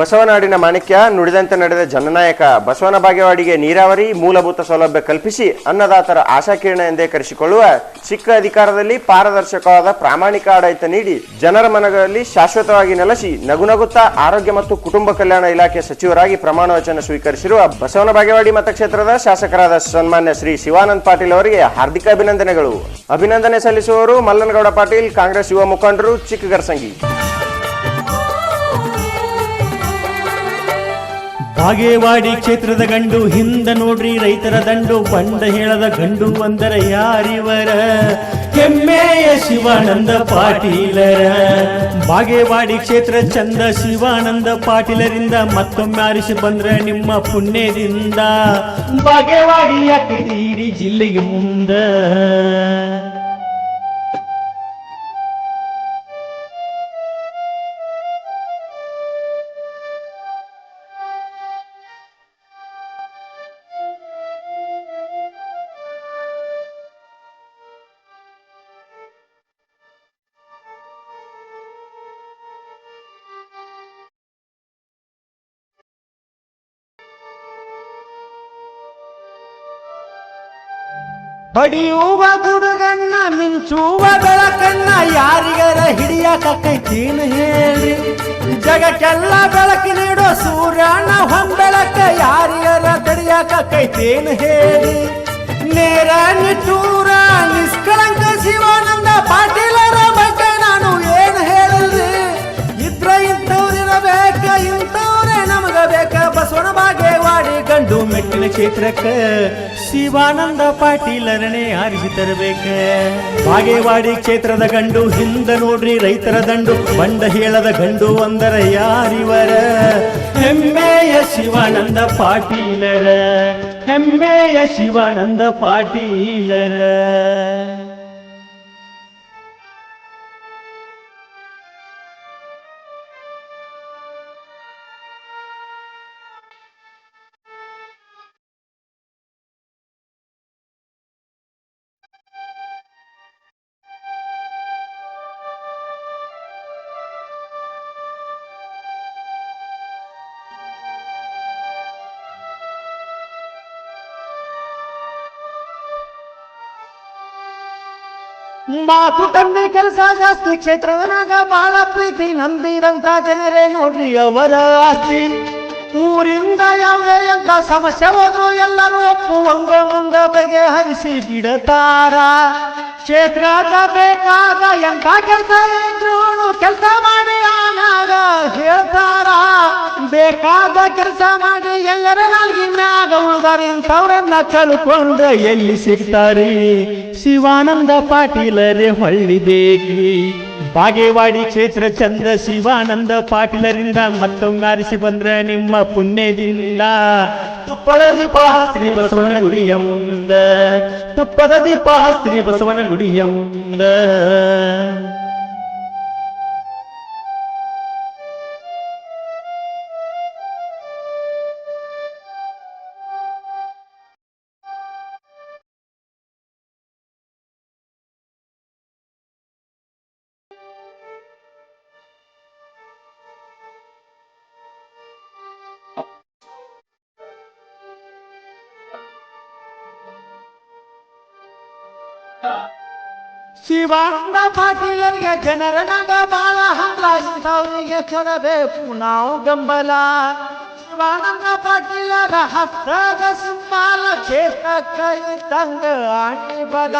ಬಸವನಾಡಿನ ಮಾಣಿಕ್ಯ ನುಡಿದಂತೆ ನಡೆದ ಜನನಾಯಕ ಬಸವನ ಬಾಗೇವಾಡಿಗೆ ನೀರಾವರಿ, ಮೂಲಭೂತ ಸೌಲಭ್ಯ ಕಲ್ಪಿಸಿ ಅನ್ನದಾತರ ಆಶಾಕಿರಣ ಎಂದೇ ಕರೆಸಿಕೊಳ್ಳುವ ಸಿಕ್ಕ ಅಧಿಕಾರದಲ್ಲಿ ಪಾರದರ್ಶಕವಾದ ಪ್ರಾಮಾಣಿಕ ಆಡಳಿತ ನೀಡಿ ಜನರ ಮನಗಳಲ್ಲಿ ಶಾಶ್ವತವಾಗಿ ನೆಲೆಸಿ ನಗುನಗುತ್ತಾ ಆರೋಗ್ಯ ಮತ್ತು ಕುಟುಂಬ ಕಲ್ಯಾಣ ಇಲಾಖೆ ಸಚಿವರಾಗಿ ಪ್ರಮಾಣ ವಚನ ಸ್ವೀಕರಿಸಿರುವ ಬಸವನ ಬಾಗೇವಾಡಿ ಮತಕ್ಷೇತ್ರದ ಶಾಸಕರಾದ ಸನ್ಮಾನ್ಯ ಶ್ರೀ ಶಿವಾನಂದ್ ಪಾಟೀಲ್ ಅವರಿಗೆ ಹಾರ್ದಿಕ ಅಭಿನಂದನೆಗಳು. ಅಭಿನಂದನೆ ಸಲ್ಲಿಸುವವರು ಮಲ್ಲನಗೌಡ ಪಾಟೀಲ್, ಕಾಂಗ್ರೆಸ್ ಯುವ ಮುಖಂಡರು ಚಿಕ್ಕಗರಸಂಗಿ. ಬಾಗೇವಾಡಿ ಕ್ಷೇತ್ರದ ಗಂಡು, ಹಿಂದ ನೋಡ್ರಿ ರೈತರ ದಂಡು ಬಂಡ ಹೇಳದ ಗಂಡು ಒಂದರ ಯಾರಿವರ? ಹೆಮ್ಮೆಯ ಶಿವಾನಂದ ಪಾಟೀಲರ. ಬಾಗೇವಾಡಿ ಕ್ಷೇತ್ರ ಚಂದ, ಶಿವಾನಂದ ಪಾಟೀಲರಿಂದ ಮತ್ತೊಮ್ಮೆ ಆರಿಸಿ ಬಂದ್ರೆ ನಿಮ್ಮ ಪುಣ್ಯದಿಂದ. ಬಾಗೇವಾಡಿಯ ಕಿರೀಡಿ ಜಿಲ್ಲೆಗೆ ಮುಂದ. ಬಡಿಯುವ ಗುಡುಗಣ್ಣ ಮಿಂಚುವ ಬೆಳಕಣ್ಣ ಯಾರಿಗರ ಹಿಡಿಯಕೈತೇನು ಹೇಳಿ. ಜಗಕ್ಕೆಲ್ಲ ಬೆಳಕು ನೀಡೋ ಸೂರ್ಯನ ಹೊಂಬೆಳಕ ಯಾರಿಗರ ತಡಿಯಕೈತೇನು ಹೇಳಿ. ಗಂಡು ಮೆಟ್ಟಿನ ಕ್ಷೇತ್ರಕ್ಕ ಶಿವಾನಂದ ಪಾಟೀಲರನೇ ಆರಿಸಿ ತರಬೇಕ. ಬಾಗೇವಾಡಿ ಕ್ಷೇತ್ರದ ಗಂಡು, ಹಿಂದ ನೋಡ್ರಿ ರೈತರ ದಂಡು, ಬಂಡ ಹೇಳದ ಗಂಡು ಒಂದರ ಯಾರಿವರ? ಹೆಮ್ಮೆಯ ಶಿವಾನಂದ ಪಾಟೀಲರ, ಹೆಮ್ಮೆಯ ಶಿವಾನಂದ ಪಾಟೀಲರ. ಮಾತು ತಂದೆ ಕೆಲಸ ಜಾಸ್ತಿ ಕ್ಷೇತ್ರದನಾಗ ಬಹಳ ಪ್ರೀತಿ. ನಂಬಿದಂತ ಜನರೇ ನೋಡ್ರಿ ಅವರ ಆಸ್ತಿ. ಊರಿಂದ ಯಾವುದೇ ಎಂತ ಸಮಸ್ಯೆ ಹೋದ್ರು ಎಲ್ಲರೂ ಒಪ್ಪುವಂಗ ಮುಂದ ಬಗೆಹರಿಸಿ ಬಿಡತಾರ. ಕ್ಷೇತ್ರದ ಬೇಕಾದ ಎಂತ ಕೆಲಸ ಇದ್ರು ಕೆಲಸ ಮಾಡಿ ಆನಾಗ ಹೇಳ್ತಾರ. ಬೇಕಾದ ಕೆಲಸ ಮಾಡಿ ಎಲ್ಲರ ನಾಲ್ಗಿ ಮ್ಯಾಗ ಉಳ್ದಾರ ಇಂಥವ್ರನ್ನ ಕಳ್ಕೊಂಡ ಎಲ್ಲಿ ಸಿಗ್ತಾರಿ? ಶಿವಾನಂದ ಪಾಟೀಲರೇ ಹೊಳ್ಳಿದೇಗಿ ಬಾಗೇವಾಡಿ ಕ್ಷೇತ್ರ ಚಂದ ಶಿವಾನಂದ ಪಾಟೀಲರಿಂದ ಮತ್ತೊಮ್ಮೆ ಆರಿಸಿ ಬಂದ್ರೆ ನಿಮ್ಮ ಪುಣ್ಯದಿಂದ. ತುಪ್ಪದ ದೀಪ ಶ್ರೀ ಬಸವನ ಗುಡಿಯ ಮುಂದ ತುಪ್ಪದ ದೀಪ ಶ್ರೀ ಬಸವನ ಗುಡಿಯ ಮುಂದ ಶಿವಾನಂದ ಪಾಟೀಲರಿಗೆ ಜನರ ನಾಗ ಬಾಳ ಹಂಗಾಯಿಗೆ ಕೊಡಬೇಕು ನಾವು ಗಂಬಲ ಶಿವಾನಂದ ಪಾಟೀಲರ ಹಸ್ತದ ಸಿಂಬಾಲ ಕ್ಷೇತ್ರಕ್ಕ ಇದ್ದಂಗ ಆಣಿ ಬದ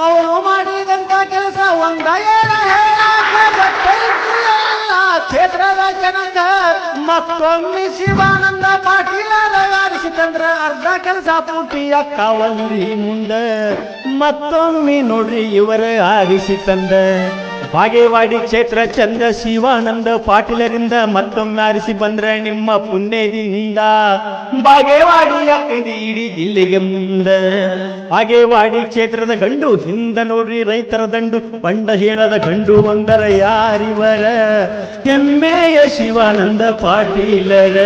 ಅವರು ಮಾಡಿದಂತ ಕೆಲಸ ಒಂದ ಏನ ಹೇಳಾಕ ಮತ್ತೊಮ್ಮೆ ಶಿವಾನಂದ ಪಾಟೀಲರ ಆರಿಸಿತಂದ್ರ ಅರ್ಧ ಕೆಲಸ ಪೂರ್ತಿ ಅಕ್ಕವಲ್ರಿ ಮುಂದ. ಮತ್ತೊಮ್ಮೆ ನೋಡ್ರಿ ಇವರ ಆರಿಸಿ ತಂದ ಬಾಗೇವಾಡಿ ಕ್ಷೇತ್ರ ಚಂದ ಶಿವಾನಂದ ಪಾಟೀಲರಿಂದ ಮತ್ತೊಮ್ಮೆ ಆರಿಸಿ ಬಂದ್ರೆ ನಿಮ್ಮ ಪುಣ್ಯದಿಂದ ಬಾಗೇವಾಡಿ ಅಕ್ಕದಿ ಇಡೀ ಜಿಲ್ಲೆಗೆ ಮುಂದ ಬಾಗೇವಾಡಿ ಕ್ಷೇತ್ರದ ಗಂಡು ಹಿಂದ ನೋಡ್ರಿ ರೈತರ ದಂಡು ಬಂಡ ಹೇಳದ ಗಂಡು ಒಂದರ ಯಾರಿವರ ಹೆಮ್ಮೆಯ ಶಿವಾನಂದ ಪಾಟೀಲರ